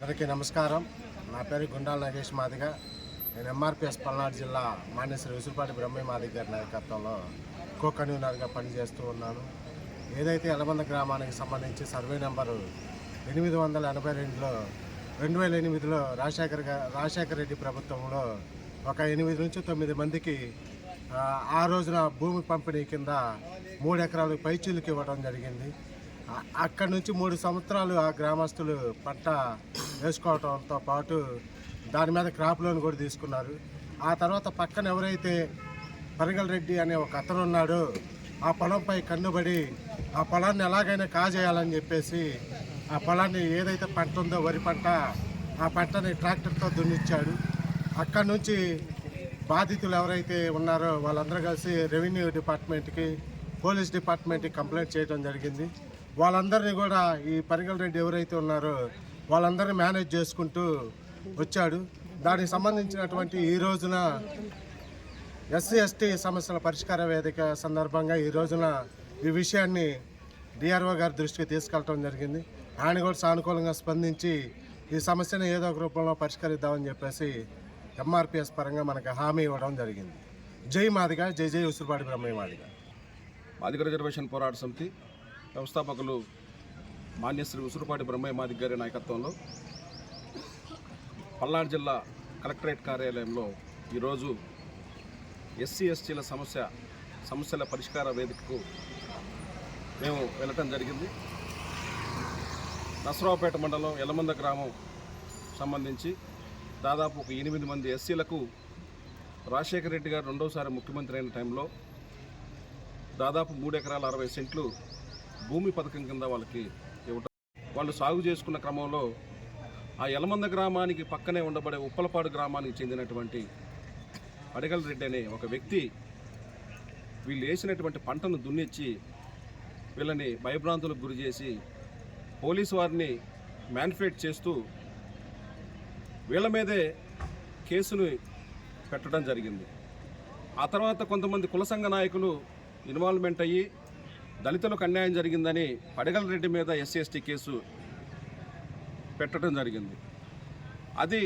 అందరికీ నమస్కారం. నా పేరు గుండాల నాగేష్ మాదిగ. నేను ఎంఆర్పిఎస్ పల్నాడు జిల్లా మానేశ్వరి విసురుపాటి బ్రహ్మయ్య మాదిగ గారి నాయకత్వంలో కో కన్వీనర్గా పనిచేస్తూ ఉన్నాను. ఏదైతే ఎలబంద గ్రామానికి సంబంధించి సర్వే నెంబరు ఎనిమిది వందల ఎనభై రెండులో రెండు వేల ఎనిమిదిలో రాజశేఖర్ రాజశేఖర రెడ్డి ప్రభుత్వంలో ఒక ఎనిమిది నుంచి తొమ్మిది మందికి ఆ, రోజున భూమి పంపిణీ కింద మూడు ఎకరాలు పైచీలకు ఇవ్వడం జరిగింది. అక్కడి నుంచి మూడు సంవత్సరాలు ఆ గ్రామస్తులు పంట వేసుకోవడంతో పాటు దాని మీద క్రాప్ లోన్ కూడా తీసుకున్నారు. ఆ తర్వాత పక్కన ఎవరైతే పరిగల్ రెడ్డి అనే ఒక అతను ఉన్నాడో ఆ పొలంపై కన్నుబడి ఆ పొలాన్ని ఎలాగైనా కాజేయాలని చెప్పేసి ఆ పొలాన్ని ఏదైతే పంట ఉందో వరి పంట ఆ పంటని ట్రాక్టర్తో దున్నిచ్చాడు. అక్కడి నుంచి బాధితులు ఎవరైతే ఉన్నారో వాళ్ళందరూ కలిసి రెవెన్యూ డిపార్ట్మెంట్కి పోలీస్ డిపార్ట్మెంట్కి కంప్లైంట్ చేయడం జరిగింది. వాళ్ళందరినీ కూడా ఈ పరిగల్ రెడ్డి ఎవరైతే ఉన్నారో వాళ్ళందరినీ మేనేజ్ చేసుకుంటూ వచ్చాడు. దానికి సంబంధించినటువంటి ఈ రోజున ఎస్సీ ఎస్టీ సమస్యల పరిష్కార వేదిక సందర్భంగా ఈ రోజున ఈ విషయాన్ని డిఆర్ఓ గారి దృష్టికి తీసుకెళ్ళటం జరిగింది. ఆయన కూడా సానుకూలంగా స్పందించి ఈ సమస్యను ఏదో ఒక రూపంలో పరిష్కరిద్దామని చెప్పేసి ఎంఆర్పిఎస్ పరంగా మనకు హామీ ఇవ్వడం జరిగింది. జై మాదిగా జై జై ఉసురుపాటి బ్రహ్మయ్య మాదిగా. మాదిగ రిజర్వేషన్ పోరాట సమితి వ్యవస్థాపకులు మాన్యశ్రీ ఉసురుపాటి బ్రహ్మయ్య మాది గారి నాయకత్వంలో పల్నాడు జిల్లా కలెక్టరేట్ కార్యాలయంలో ఈరోజు ఎస్సీ ఎస్టీల సమస్య సమస్యల పరిష్కార వేదికకు మేము వెళ్ళటం జరిగింది. నసరావుపేట మండలం ఎలమంద గ్రామం సంబంధించి దాదాపు ఒక ఎనిమిది మంది ఎస్సీలకు రాజశేఖర రెడ్డి గారు రెండవసారి ముఖ్యమంత్రి అయిన టైంలో దాదాపు మూడు ఎకరాల అరవై సెంట్లు భూమి పథకం కింద వాళ్ళకి ఇవ్వటం. వాళ్ళు సాగు చేసుకున్న క్రమంలో ఆ యలమంద గ్రామానికి పక్కనే ఉండబడే ఉప్పలపాడు గ్రామానికి చెందినటువంటి అడగల రెడ్డి అనే ఒక వ్యక్తి వీళ్ళు వేసినటువంటి పంటను దున్నిచ్చి వీళ్ళని భయభ్రాంతులకు గురి చేసి పోలీసు వారిని మ్యాన్ఫేట్ చేస్తూ వీళ్ళ మీదే కేసును పెట్టడం జరిగింది. ఆ తర్వాత కొంతమంది కుల సంఘ నాయకులు ఇన్వాల్వ్మెంట్ అయ్యి దళితులకు అన్యాయం జరిగిందని పడగల రెడ్డి మీద ఎస్సీఎస్టీ కేసు పెట్టడం జరిగింది. అది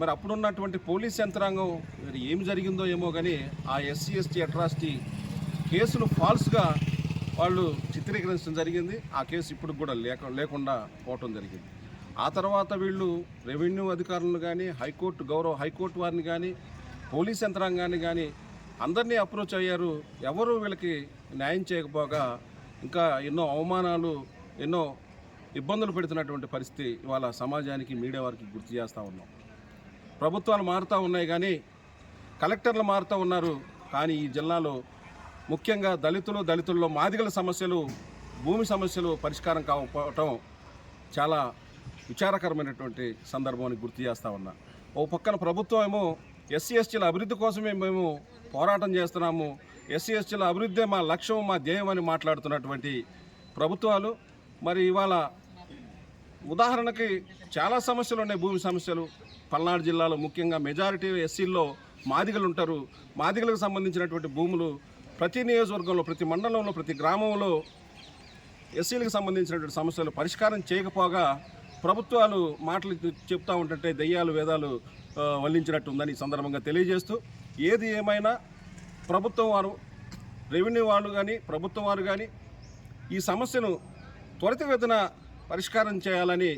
మరి అప్పుడున్నటువంటి పోలీస్ యంత్రాంగం మరి ఏమి జరిగిందో ఏమో కానీ ఆ ఎస్సీ ఎస్టీ అట్రాసిటీ కేసును ఫాల్స్గా వాళ్ళు చిత్రీకరించడం జరిగింది. ఆ కేసు ఇప్పుడు కూడా లేక లేకుండా పోవటం జరిగింది. ఆ తర్వాత వీళ్ళు రెవెన్యూ అధికారులను కానీ హైకోర్టు గౌరవ హైకోర్టు వారిని కానీ పోలీస్ యంత్రాంగాన్ని కానీ అందరినీ అప్రోచ్ అయ్యారు. ఎవరు వీళ్ళకి న్యాయం చేయకపోగా ఇంకా ఎన్నో అవమానాలు ఎన్నో ఇబ్బందులు పెడుతున్నటువంటి పరిస్థితి ఇవాళ సమాజానికి మీడియా వారికి గుర్తు చేస్తూ ఉన్నాం. ప్రభుత్వాలు మారుతూ ఉన్నాయి కానీ కలెక్టర్లు మారుతూ ఉన్నారు కానీ ఈ జిల్లాలో ముఖ్యంగా దళితులు దళితుల్లో మాదిగల సమస్యలు భూమి సమస్యలు పరిష్కారం కాకపోవటం చాలా విచారకరమైనటువంటి సందర్భాన్ని గుర్తు చేస్తూ ఉన్నా. ఓ పక్కన ప్రభుత్వం ఏమో ఎస్సీ ఎస్టీల అభివృద్ధి కోసమే మేము పోరాటం చేస్తున్నాము. ఎస్సీ ఎస్టీల అభివృద్ధే మా లక్ష్యం మా ధ్యేయం అని మాట్లాడుతున్నటువంటి ప్రభుత్వాలు. మరి ఇవాళ ఉదాహరణకి చాలా సమస్యలు ఉన్నాయి. భూమి సమస్యలు పల్నాడు జిల్లాలో ముఖ్యంగా మెజారిటీ ఎస్సీల్లో మాదిగలు ఉంటారు. మాదిగలకు సంబంధించినటువంటి భూములు ప్రతి నియోజకవర్గంలో ప్రతి మండలంలో ప్రతి గ్రామంలో ఎస్సీలకు సంబంధించినటువంటి సమస్యలు పరిష్కారం చేయకపోగా ప్రభుత్వాలు మాటలు చెప్తా ఉంటుంటే దయ్యాలు వేదాలు ఆ, వల్లించినట్టు ఉందని ఈ సందర్భంగా తెలియజేస్తూ ఏది ఏమైనా ప్రభుత్వం వారు రెవెన్యూ వాళ్ళు కానీ ప్రభుత్వం వారు కానీ ఈ సమస్యను త్వరితగతిన పరిష్కారం చేయాలని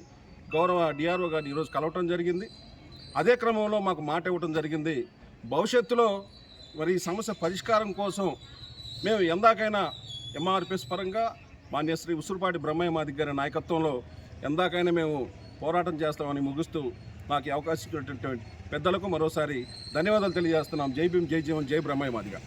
గౌరవ డిఆర్ఓ గారిని ఈరోజు కలవటం జరిగింది. అదే క్రమంలో మాకు మాట ఇవ్వటం జరిగింది. భవిష్యత్తులో మరి ఈ సమస్య పరిష్కారం కోసం మేము ఎందాకైనా ఎంఆర్పిఎస్ పరంగా మాన్య శ్రీ ఉసురుపాటి బ్రహ్మయ్య మా దగ్గర నాయకత్వంలో ఎందాకైనా మేము పోరాటం చేస్తామని ముగిస్తూ మాకు అవకాశం ఇచ్చినటువంటి పెద్దలకు మరోసారి ధన్యవాదాలు తెలియజేస్తున్నాం. జై భీమ్ జై జీవన్ జై బ్రహ్మయ్య మాదిగా.